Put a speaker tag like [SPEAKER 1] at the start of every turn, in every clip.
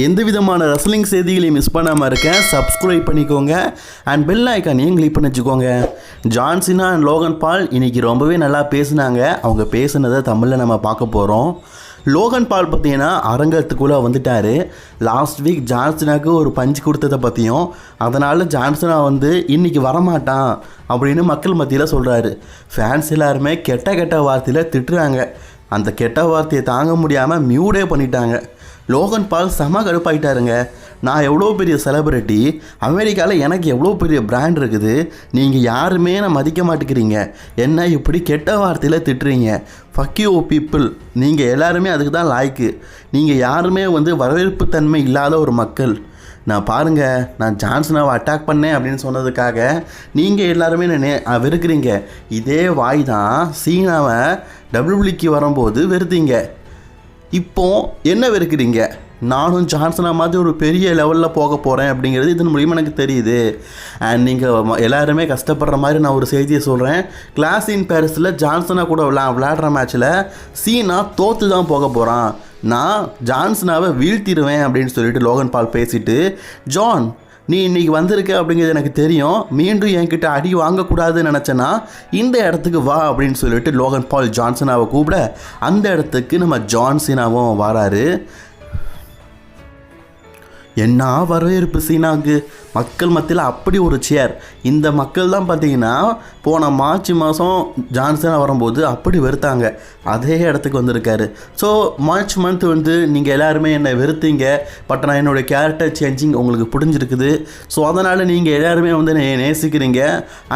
[SPEAKER 1] எந்த விதமான ரசலிங் செய்திகளையும் மிஸ் பண்ணாமல் இருக்க சப்ஸ்கிரைப் பண்ணிக்கோங்க. அண்ட் பெல் ஐக்கானையும் கிளிக் பண்ணி வச்சுக்கோங்க. ஜான்சினா அண்ட் லோகன் பால் இன்றைக்கி ரொம்பவே நல்லா பேசுனாங்க. அவங்க பேசுனதை தமிழில் நம்ம பார்க்க போகிறோம் லோகன் பால் பார்த்தீங்கன்னா அரங்கத்துக்குள்ளே வந்துட்டார். லாஸ்ட் வீக் ஜான்சனாக்கு ஒரு பஞ்சு கொடுத்ததை பற்றியும் அதனால் ஜான்சனா வந்து இன்றைக்கி வரமாட்டான் அப்படின்னு மக்கள் மத்தியில் சொல்கிறாரு ஃபேன்ஸ் எல்லாருமே கெட்ட கெட்ட வார்த்தையில் திட்டுறாங்க. அந்த கெட்ட வார்த்தையை தாங்க முடியாமல் மியூடே பண்ணிட்டாங்க. லோகன் பால் செம கடுப்பாயிட்டாருங்க. நான் எவ்வளோ பெரிய செலிபிரிட்டி அமெரிக்காவில் எனக்கு எவ்வளோ பெரிய பிராண்ட் இருக்குது நீங்கள் யாருமே நான் மதிக்க மாட்டேங்கிறீங்க. என்ன இப்படி கெட்ட வார்த்தையில் திட்டுறீங்க. ஃபக்யூ பீப்புள் நீங்கள் எல்லாருமே அதுக்கு தான் லாய்க்கு நீங்கள் யாருமே வந்து வரவேற்பு தன்மை இல்லாத ஒரு மக்கள். நான் பாருங்கள் நான் ஜான்சனாவை அட்டாக் பண்ணேன் அப்படின்னு சொன்னதுக்காக நீங்கள் எல்லாருமே என்ன வெறுக்கிறீங்க. இதே வாய் தான் சீனாவை டபிள்யூபிள்யூக்கு வரும்போது வெறுத்தீங்க. இப்போ என்ன வெறுக்கிறீங்க? நானும் ஜான்சனா மாதிரி ஒரு பெரிய லெவலில் போக போகிறேன் அப்படிங்கிறது இதன் மூலியமாக எனக்கு தெரியுது. அண்ட் நீங்கள் எல்லாருமே கஷ்டப்படுற மாதிரி நான் ஒரு செய்தியை சொல்கிறேன் கிளாஸ் இன் பேரிஸில் ஜான்சனா கூட விளா விளையாடுற மேட்ச்சில் சீனா தோற்று தான் போக போகிறான் நான் ஜான்சனாவை வீழ்த்திடுவேன் அப்படின்னு சொல்லிட்டு லோகன் பால் பேசிட்டு ஜான் நீ இன்னைக்கு வந்திருக்க அப்படிங்கிறது எனக்கு தெரியும். மீண்டும் என்கிட்ட அடி வாங்கக்கூடாதுன்னு நினச்சேன்னா இந்த இடத்துக்கு வா அப்படின்னு சொல்லிட்டு லோகன் பால் ஜான்சனாவை கூப்பிட அந்த இடத்துக்கு நம்ம ஜான்சினாவும் வராரு. என்ன வரவேற்பு சீனாவுக்கு மக்கள் மத்தியில் அப்படி ஒரு சேர். இந்த மக்கள் தான் பார்த்தீங்கன்னா போன மார்ச் மாதம் ஜான்சனாக வரும்போது அப்படி வெறுத்தாங்க. அதே இடத்துக்கு வந்திருக்காரு. ஸோ மார்ச் மந்த் வந்து நீங்கள் எல்லாருமே என்னை வெறுத்தீங்க. பட் நான் என்னுடைய கேரக்டர் சேஞ்சிங் உங்களுக்கு பிடிஞ்சிருக்குது ஸோ அதனால் நீங்கள் எல்லாருமே வந்து என்னை நேசிக்கிறீங்க.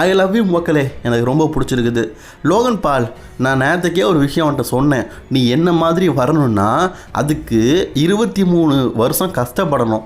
[SPEAKER 1] ஐ லவ் யூ மக்களே. எனக்கு ரொம்ப பிடிச்சிருக்குது. லோகன் பால் நான் நேரத்துக்கே ஒரு விஷயம் அவன்கிட்ட சொன்னேன். நீ என்ன மாதிரி வரணும்னா அதுக்கு இருபத்தி மூணு வருஷம் கஷ்டப்படணும்.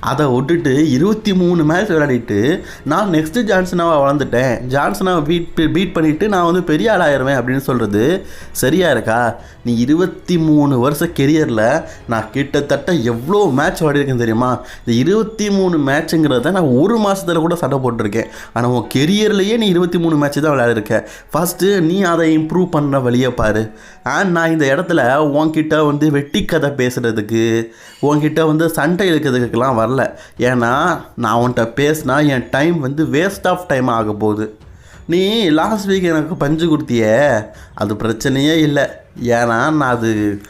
[SPEAKER 1] அதை விட்டுட்டு இருபத்தி மூணு மேட்ச் விளையாடிட்டு நான் நெக்ஸ்ட்டு ஜான்சனாவை வளர்ந்துட்டேன். ஜான்சனாவை பீட் பீட் பண்ணிவிட்டு நான் வந்து பெரிய ஆள் ஆயிடுவேன் அப்படின்னு சொல்கிறது சரியா இருக்கா? நீ இருபத்தி மூணு வருஷ கெரியரில் நான் கிட்டத்தட்ட எவ்வளோ மேட்ச் விளையாடிருக்கேன் தெரியுமா? இந்த இருபத்தி மூணு மேட்ச்சுங்கிறத நான் ஒரு மாதத்தில் கூட சண்டை போட்டிருக்கேன். ஆனால் உன் கெரியர்லேயே நீ இருபத்தி மூணு மேட்ச் தான் விளையாடிருக்க. ஃபஸ்ட்டு நீ அதை இம்ப்ரூவ் பண்ணுற வழியை பாரு. அண்ட் நான் இந்த இடத்துல உன்கிட்ட வந்து வெட்டி கதை பேசுகிறதுக்கு உன்கிட்ட வந்து சண்டை இழுக்கிறதுக்கெல்லாம் வரல. ஏன்னா நான் உன்கிட்ட பேசினா என் டைம் வந்து வேஸ்ட் ஆஃப் டைம் ஆக போகுது. நீ லாஸ்ட் வீக் எனக்கு பஞ்சு கொடுத்தியே. அது பிரச்சனையே இல்லை. ஏன்னா நான் அது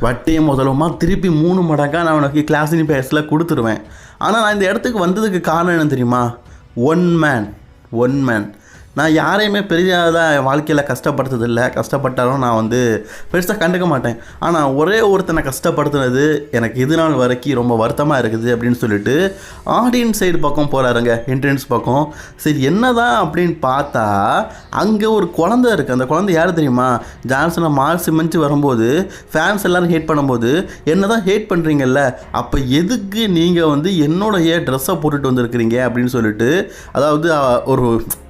[SPEAKER 1] வட்டியும் முதலுமா திருப்பி மூணு மடங்காக நான் உனக்கு கிளாஸின் பேஸில் கொடுத்துருவேன். ஆனால் நான் இந்த இடத்துக்கு வந்ததுக்கு காரணம் என்ன தெரியுமா? ஒன் மேன் ஒன் மேன் நான் யாரையுமே பெரியதாக என் வாழ்க்கையில் கஷ்டப்படுத்ததில்லை. கஷ்டப்பட்டாலும் நான் வந்து பெருசாக கண்டுக்க மாட்டேன். ஆனால் ஒரே ஒருத்தனை கஷ்டப்படுத்துனது எனக்கு இது நாள் வரைக்கும் ரொம்ப வருத்தமாக இருக்குது அப்படின்னு சொல்லிட்டு ஆடியன்ஸ் சைடு பக்கம் போகிறாருங்க என்ட்ரன்ஸ் பக்கம். சரி என்னதான் அப்படின்னு பார்த்தா அங்கே ஒரு குழந்தை இருக்குது அந்த குழந்தை யார் தெரியுமா? ஜான்சனை மார்க் சிமெண்ட்ஸ் வரும்போது ஃபேன்ஸ் எல்லோரும் ஹேட் பண்ணும்போது என்ன தான் ஹேட் பண்ணுறீங்கல்ல அப்போ எதுக்கு நீங்கள் வந்து என்னுடைய ட்ரெஸ்ஸை போட்டுட்டு வந்திருக்கிறீங்க? அப்படின்னு சொல்லிட்டு அதாவது ஒரு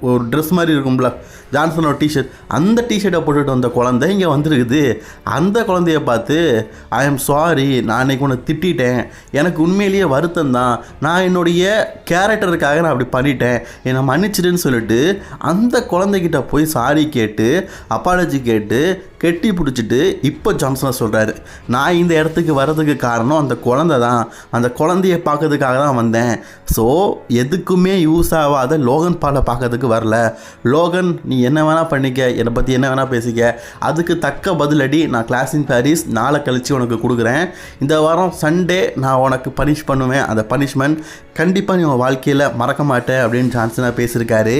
[SPEAKER 1] ஒரு ட்ரெஸ் மாதிரி இருக்கும்ல. ஜான்சனோட டிஷர்ட் அந்த டிஷர்ட்டை போட்டுட்டு வந்த குழந்தை இங்கே வந்திருக்குது. அந்த குழந்தைய பார்த்து ஐ எம் சாரி நான் அன்றைக்கி உன்னை திட்டேன் எனக்கு உண்மையிலேயே வருத்தம் தான். நான் என்னுடைய கேரக்டருக்காக நான் அப்படி பண்ணிட்டேன். என்னை மன்னிச்சிடுன்னு சொல்லிட்டு அந்த குழந்தைகிட்ட போய் சாரி கேட்டு அப்பாலஜி கேட்டு கெட்டி பிடிச்சிட்டு இப்போ ஜான்சனை சொல்கிறாரு நான் இந்த இடத்துக்கு வர்றதுக்கு காரணம் அந்த குழந்தை தான். அந்த குழந்தைய பார்க்கறதுக்காக தான் வந்தேன். ஸோ எதுக்குமே யூஸ் ஆகாத லோகன் பாலை பார்க்கறதுக்கு வரல. லோகன் நீ என்ன வேணால் பண்ணிக்க. என்னை பற்றி என்ன வேணால் பேசிக்க. அதுக்கு தக்க பதிலடி நான் கிளாஸ் இன் பாரிஸ் நாளை கழித்து உனக்கு கொடுக்குறேன். இந்த வாரம் சண்டே நான் உனக்கு பனிஷ் பண்ணுவேன். அந்த பனிஷ்மெண்ட் கண்டிப்பாக நீ உன் வாழ்க்கையில் மறக்க மாட்டேன். அப்படின்னு ஜான்சனாக பேசியிருக்காரு.